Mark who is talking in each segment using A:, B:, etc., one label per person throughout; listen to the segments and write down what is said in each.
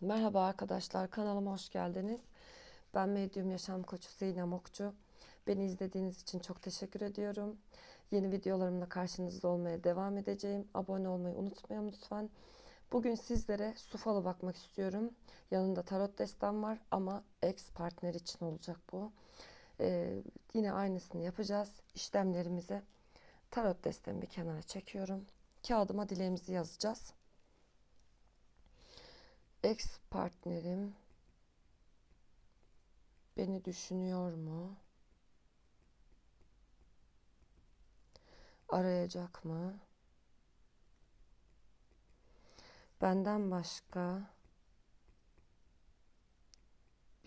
A: Merhaba arkadaşlar, kanalıma hoş geldiniz. Ben Medyum Yaşam Koçu Sinem Okçu. Beni izlediğiniz için çok teşekkür ediyorum. Yeni videolarımla karşınızda olmaya devam edeceğim. Abone olmayı unutmayın lütfen. Bugün sizlere su falı bakmak istiyorum. Yanında tarot destem var ama ex partner için olacak bu. Ee, yine aynısını yapacağız. İşlemlerimizi tarot destemi bir kenara çekiyorum. Kağıdıma dileğimizi yazacağız. Ex partnerim beni düşünüyor mu? Arayacak mı? Benden başka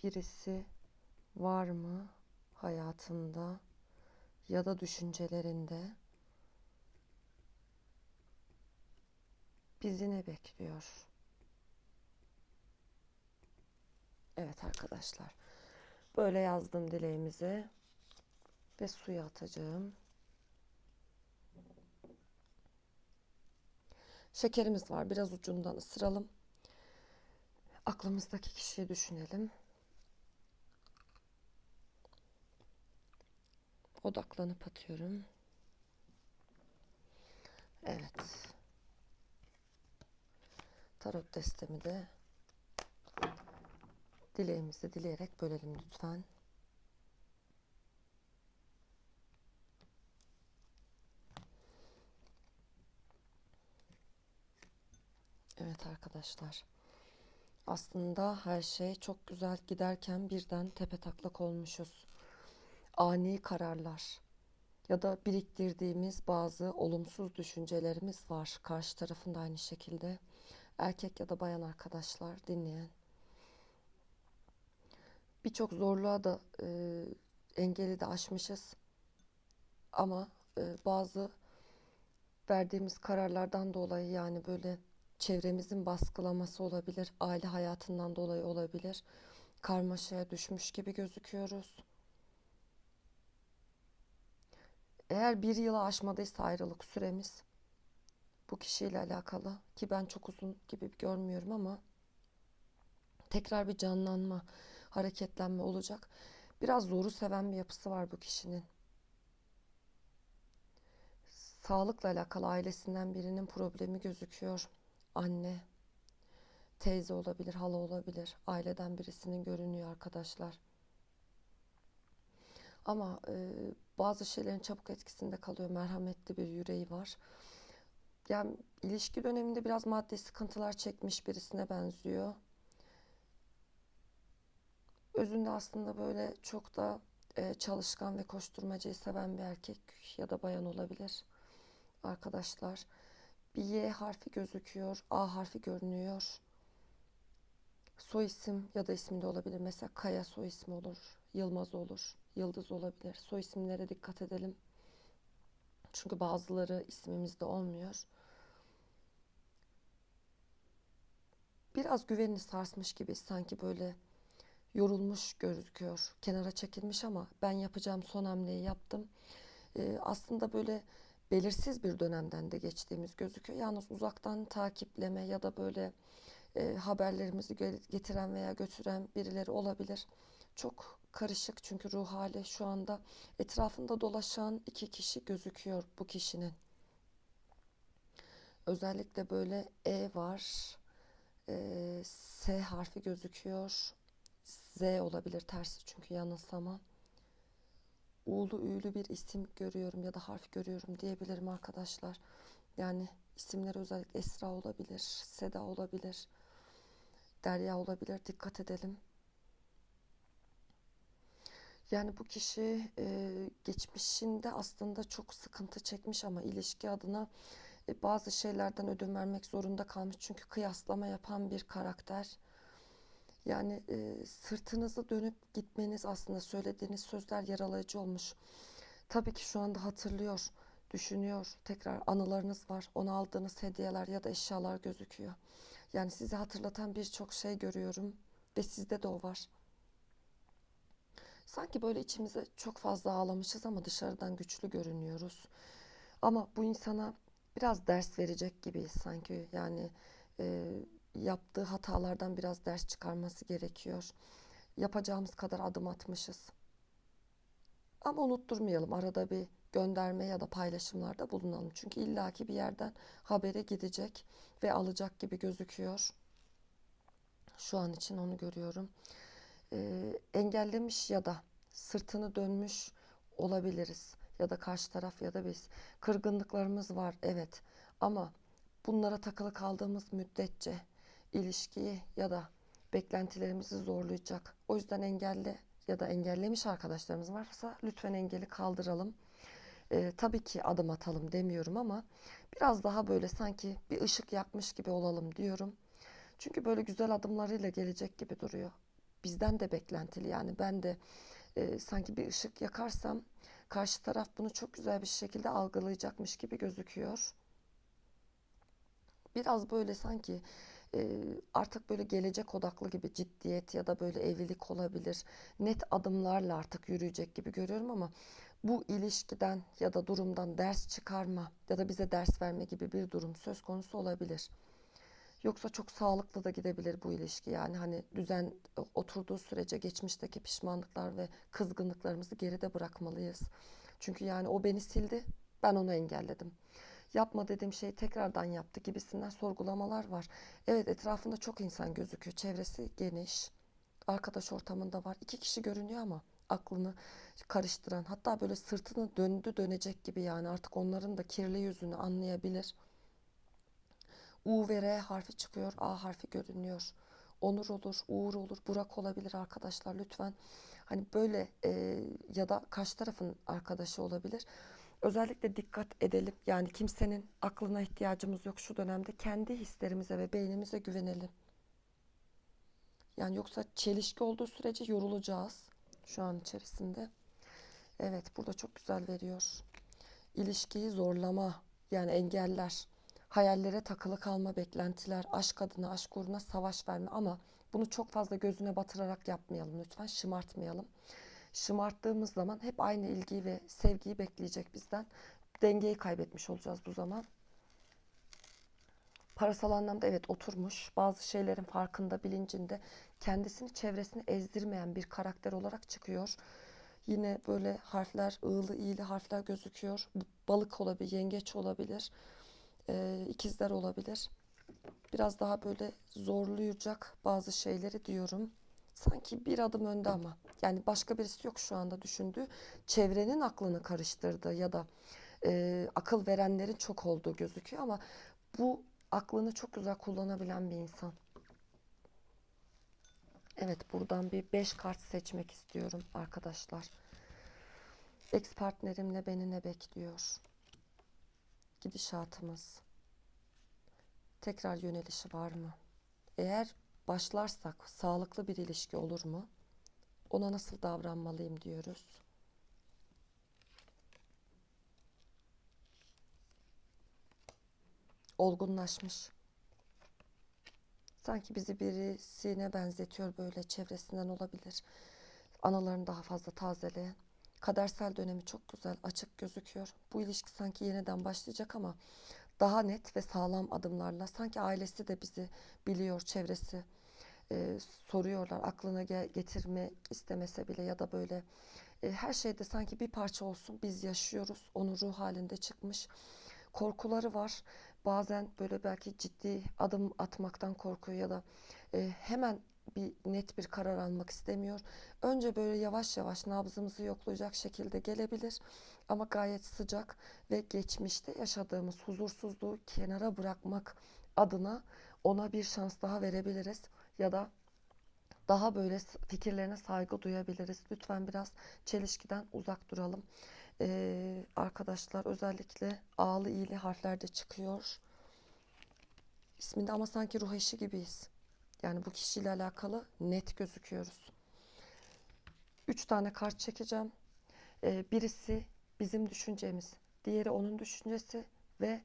A: birisi var mı hayatında ya da düşüncelerinde? Bizi ne bekliyor? Evet arkadaşlar. Böyle yazdım dileğimizi ve suya atacağım. Şekerimiz var. Biraz ucundan ısıralım. Aklımızdaki kişiyi düşünelim. Odaklanıp atıyorum. Evet. Tarot destemi de dileğimizi dileyerek bölelim lütfen. Evet arkadaşlar. Aslında her şey çok güzel giderken birden tepe taklak olmuşuz. Ani kararlar ya da biriktirdiğimiz bazı olumsuz düşüncelerimiz var. Karşı tarafında aynı şekilde. Erkek ya da bayan arkadaşlar dinleyen birçok zorluğa da e, engeli de aşmışız. Ama e, bazı verdiğimiz kararlardan dolayı yani böyle çevremizin baskılaması olabilir, aile hayatından dolayı olabilir. Karmaşaya düşmüş gibi gözüküyoruz. Eğer bir yılı aşmadıysa ayrılık süremiz bu kişiyle alakalı ki ben çok uzun gibi görmüyorum ama tekrar bir canlanma, hareketlenme olacak. Biraz zoru seven bir yapısı var bu kişinin. Sağlıkla alakalı ailesinden birinin problemi gözüküyor. Anne, teyze olabilir, hala olabilir. Aileden birisinin görünüyor arkadaşlar. Ama e, bazı şeylerin çabuk etkisinde kalıyor. Merhametli bir yüreği var. Yani ilişki döneminde biraz maddi sıkıntılar çekmiş birisine benziyor. Özünde aslında böyle çok da e, çalışkan ve koşturmacayı seven bir erkek ya da bayan olabilir arkadaşlar. Bir Y harfi gözüküyor, A harfi görünüyor. Soy isim ya da ismi de olabilir. Mesela Kaya soy ismi olur, Yılmaz olur, Yıldız olabilir. Soy isimlere dikkat edelim. Çünkü bazıları ismimizde olmuyor. Biraz güvenini sarsmış gibi sanki böyle yorulmuş gözüküyor. Kenara çekilmiş ama ben yapacağım son hamleyi yaptım. Ee, aslında böyle belirsiz bir dönemden de geçtiğimiz gözüküyor. Yalnız uzaktan takipleme ya da böyle e, haberlerimizi getiren veya götüren birileri olabilir. Çok karışık çünkü ruh hali şu anda etrafında dolaşan iki kişi gözüküyor bu kişinin. Özellikle böyle E var, e, S harfi gözüküyor. Z olabilir tersi çünkü yanılsama. U'lu ü'lü bir isim görüyorum ya da harf görüyorum diyebilirim arkadaşlar. Yani isimler özellikle Esra olabilir, Seda olabilir, Derya olabilir. Dikkat edelim. Yani bu kişi e, geçmişinde aslında çok sıkıntı çekmiş ama ilişki adına e, bazı şeylerden ödün vermek zorunda kalmış. Çünkü kıyaslama yapan bir karakter. Yani e, sırtınızı dönüp gitmeniz aslında söylediğiniz sözler yaralayıcı olmuş. Tabii ki şu anda hatırlıyor, düşünüyor. Tekrar anılarınız var. Ona aldığınız hediyeler ya da eşyalar gözüküyor. Yani sizi hatırlatan birçok şey görüyorum ve sizde de o var. Sanki böyle içimize çok fazla ağlamışız ama dışarıdan güçlü görünüyoruz. Ama bu insana biraz ders verecek gibiyiz sanki. Yani e, yaptığı hatalardan biraz ders çıkarması gerekiyor. Yapacağımız kadar adım atmışız. Ama unutturmayalım. Arada bir gönderme ya da paylaşımlarda bulunalım. Çünkü illaki bir yerden habere gidecek ve alacak gibi gözüküyor. Şu an için onu görüyorum. Ee, engellemiş ya da sırtını dönmüş olabiliriz. Ya da karşı taraf ya da biz. Kırgınlıklarımız var evet. Ama bunlara takılı kaldığımız müddetçe ilişkiyi ya da beklentilerimizi zorlayacak. O yüzden engelli ya da engellemiş arkadaşlarımız varsa lütfen engeli kaldıralım. Ee, tabii ki adım atalım demiyorum ama biraz daha böyle sanki bir ışık yakmış gibi olalım diyorum. Çünkü böyle güzel adımlarıyla gelecek gibi duruyor. Bizden de beklentili yani ben de e, sanki bir ışık yakarsam karşı taraf bunu çok güzel bir şekilde algılayacakmış gibi gözüküyor. Biraz böyle sanki artık böyle gelecek odaklı gibi ciddiyet ya da böyle evlilik olabilir. Net adımlarla artık yürüyecek gibi görüyorum ama bu ilişkiden ya da durumdan ders çıkarma ya da bize ders verme gibi bir durum söz konusu olabilir. Yoksa çok sağlıklı da gidebilir bu ilişki. Yani hani düzen oturduğu sürece geçmişteki pişmanlıklar ve kızgınlıklarımızı geride bırakmalıyız. Çünkü yani o beni sildi, ben onu engelledim. Yapma dediğim şeyi tekrardan yaptı gibisinden sorgulamalar var. Evet etrafında çok insan gözüküyor. Çevresi geniş. Arkadaş ortamında var. İki kişi görünüyor ama aklını karıştıran hatta böyle sırtını döndü dönecek gibi yani artık onların da kirli yüzünü anlayabilir. U ve R harfi çıkıyor. A harfi görünüyor. Onur olur, Uğur olur, Burak olabilir arkadaşlar lütfen. Hani böyle e, ya da karşı tarafın arkadaşı olabilir. Özellikle dikkat edelim. Yani kimsenin aklına ihtiyacımız yok şu dönemde. Kendi hislerimize ve beynimize güvenelim. Yani yoksa çelişki olduğu sürece yorulacağız şu an içerisinde. Evet burada çok güzel veriyor. İlişkiyi zorlama yani engeller, hayallere takılı kalma beklentiler, aşk adına, aşk uğruna savaş verme ama bunu çok fazla gözüne batırarak yapmayalım lütfen şımartmayalım. Şımarttığımız zaman hep aynı ilgiyi ve sevgiyi bekleyecek bizden. Dengeyi kaybetmiş olacağız bu zaman. Parasal anlamda evet oturmuş. Bazı şeylerin farkında, bilincinde kendisini, çevresini ezdirmeyen bir karakter olarak çıkıyor. Yine böyle harfler, ığlı, iyili harfler gözüküyor. Balık olabilir, yengeç olabilir, e, ikizler olabilir. Biraz daha böyle zorlayacak bazı şeyleri diyorum. Sanki bir adım önde ama. Yani başka birisi yok şu anda düşündüğü. Çevrenin aklını karıştırdı ya da e, akıl verenlerin çok olduğu gözüküyor ama bu aklını çok güzel kullanabilen bir insan. Evet buradan bir 5 kart seçmek istiyorum arkadaşlar. Ex partnerimle beni ne bekliyor? Gidişatımız. Tekrar yönelişi var mı? Eğer başlarsak sağlıklı bir ilişki olur mu? Ona nasıl davranmalıyım diyoruz. Olgunlaşmış. Sanki bizi birisine benzetiyor böyle çevresinden olabilir. Anılarını daha fazla tazeleyen. Kadersel dönemi çok güzel, açık gözüküyor. Bu ilişki sanki yeniden başlayacak ama daha net ve sağlam adımlarla. Sanki ailesi de bizi biliyor, çevresi e, soruyorlar. Aklına ge- getirmek istemese bile ya da böyle e, her şeyde sanki bir parça olsun. Biz yaşıyoruz. Onun ruh halinde çıkmış. Korkuları var. Bazen böyle belki ciddi adım atmaktan korkuyor ya da e, hemen bir net bir karar almak istemiyor. Önce böyle yavaş yavaş nabzımızı yoklayacak şekilde gelebilir ama gayet sıcak ve geçmişte yaşadığımız huzursuzluğu kenara bırakmak adına ona bir şans daha verebiliriz ya da daha böyle fikirlerine saygı duyabiliriz. Lütfen biraz çelişkiden uzak duralım. Ee, arkadaşlar özellikle ağlı iyili harflerde çıkıyor. İsminde ama sanki ruh eşi gibiyiz. Yani bu kişiyle alakalı net gözüküyoruz. Üç tane kart çekeceğim. Ee, birisi bizim düşüncemiz, diğeri onun düşüncesi ve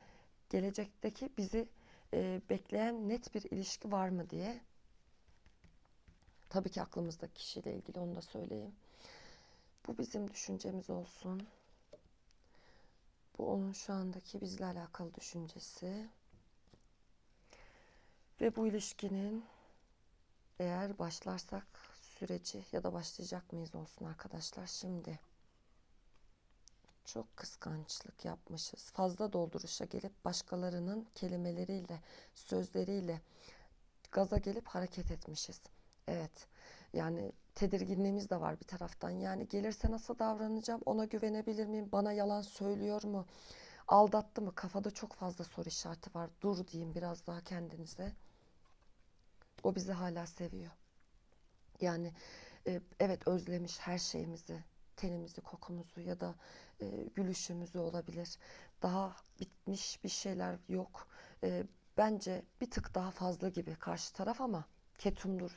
A: gelecekteki bizi e, bekleyen net bir ilişki var mı diye. Tabii ki aklımızdaki kişiyle ilgili onu da söyleyeyim. Bu bizim düşüncemiz olsun. Bu onun şu andaki bizle alakalı düşüncesi. Ve bu ilişkinin eğer başlarsak süreci ya da başlayacak mıyız olsun arkadaşlar şimdi. Çok kıskançlık yapmışız. Fazla dolduruşa gelip başkalarının kelimeleriyle, sözleriyle gaza gelip hareket etmişiz. Evet. Yani tedirginliğimiz de var bir taraftan. Yani gelirse nasıl davranacağım? Ona güvenebilir miyim? Bana yalan söylüyor mu? Aldattı mı? Kafada çok fazla soru işareti var. Dur diyeyim biraz daha kendinize. O bizi hala seviyor. Yani e, evet özlemiş her şeyimizi, tenimizi, kokumuzu ya da e, gülüşümüzü olabilir. Daha bitmiş bir şeyler yok. E, bence bir tık daha fazla gibi karşı taraf ama ketumdur.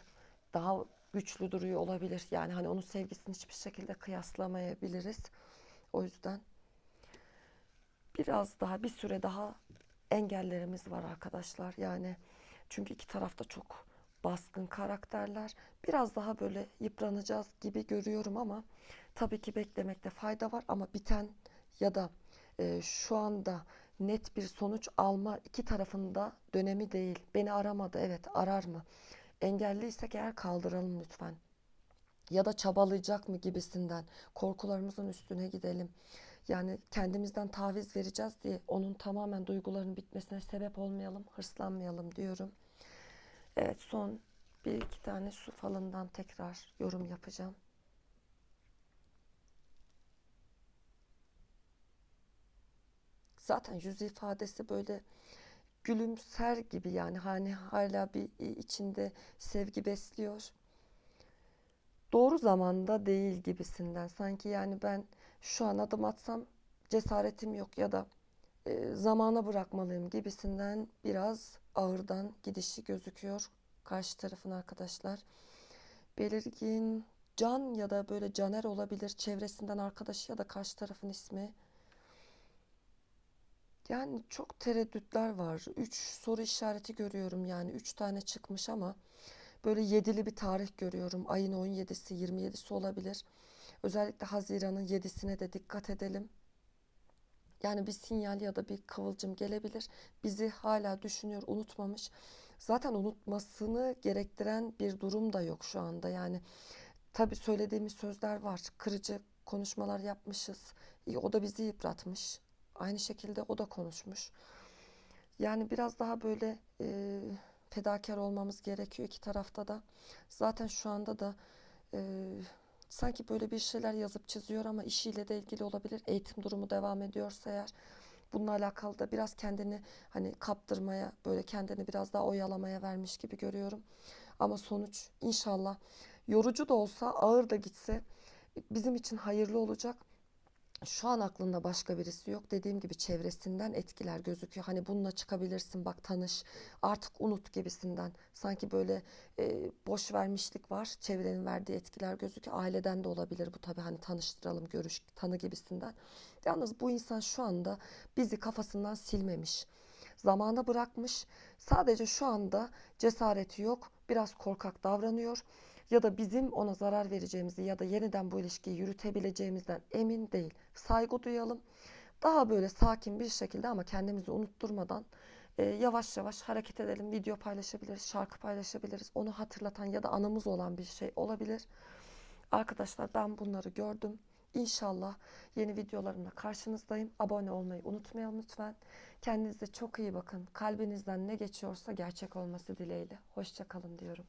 A: Daha güçlü duruyor olabilir. Yani hani onun sevgisini hiçbir şekilde kıyaslamayabiliriz. O yüzden biraz daha bir süre daha engellerimiz var arkadaşlar. Yani çünkü iki tarafta çok baskın karakterler. Biraz daha böyle yıpranacağız gibi görüyorum ama tabii ki beklemekte fayda var ama biten ya da e, şu anda net bir sonuç alma iki tarafında dönemi değil. Beni aramadı evet arar mı? Engelliysek eğer kaldıralım lütfen. Ya da çabalayacak mı gibisinden korkularımızın üstüne gidelim. Yani kendimizden taviz vereceğiz diye onun tamamen duygularının bitmesine sebep olmayalım, hırslanmayalım diyorum. Evet son bir iki tane su falından tekrar yorum yapacağım. Zaten yüz ifadesi böyle gülümser gibi yani hani hala bir içinde sevgi besliyor. Doğru zamanda değil gibisinden sanki yani ben şu an adım atsam cesaretim yok ya da e, zamana bırakmalıyım gibisinden biraz ağırdan gidişi gözüküyor karşı tarafın arkadaşlar. Belirgin Can ya da böyle Caner olabilir çevresinden arkadaşı ya da karşı tarafın ismi. Yani çok tereddütler var. Üç soru işareti görüyorum yani. Üç tane çıkmış ama böyle yedili bir tarih görüyorum. Ayın 17'si, 27'si olabilir. Özellikle Haziran'ın 7'sine de dikkat edelim. Yani bir sinyal ya da bir kıvılcım gelebilir. Bizi hala düşünüyor, unutmamış. Zaten unutmasını gerektiren bir durum da yok şu anda. Yani tabii söylediğimiz sözler var. Kırıcı konuşmalar yapmışız. O da bizi yıpratmış. Aynı şekilde o da konuşmuş. Yani biraz daha böyle e, fedakar olmamız gerekiyor iki tarafta da. Zaten şu anda da e, sanki böyle bir şeyler yazıp çiziyor ama işiyle de ilgili olabilir. Eğitim durumu devam ediyorsa eğer bununla alakalı da biraz kendini hani kaptırmaya, böyle kendini biraz daha oyalamaya vermiş gibi görüyorum. Ama sonuç inşallah yorucu da olsa, ağır da gitse bizim için hayırlı olacak şu an aklında başka birisi yok. Dediğim gibi çevresinden etkiler gözüküyor. Hani bununla çıkabilirsin bak tanış artık unut gibisinden. Sanki böyle e, boş vermişlik var. Çevrenin verdiği etkiler gözüküyor. Aileden de olabilir bu tabii hani tanıştıralım görüş tanı gibisinden. Yalnız bu insan şu anda bizi kafasından silmemiş. Zamana bırakmış. Sadece şu anda cesareti yok. Biraz korkak davranıyor ya da bizim ona zarar vereceğimizi ya da yeniden bu ilişkiyi yürütebileceğimizden emin değil. Saygı duyalım. Daha böyle sakin bir şekilde ama kendimizi unutturmadan e, yavaş yavaş hareket edelim. Video paylaşabiliriz, şarkı paylaşabiliriz. Onu hatırlatan ya da anımız olan bir şey olabilir. Arkadaşlar ben bunları gördüm. İnşallah yeni videolarımla karşınızdayım. Abone olmayı unutmayalım lütfen. Kendinize çok iyi bakın. Kalbinizden ne geçiyorsa gerçek olması dileğiyle. Hoşçakalın diyorum.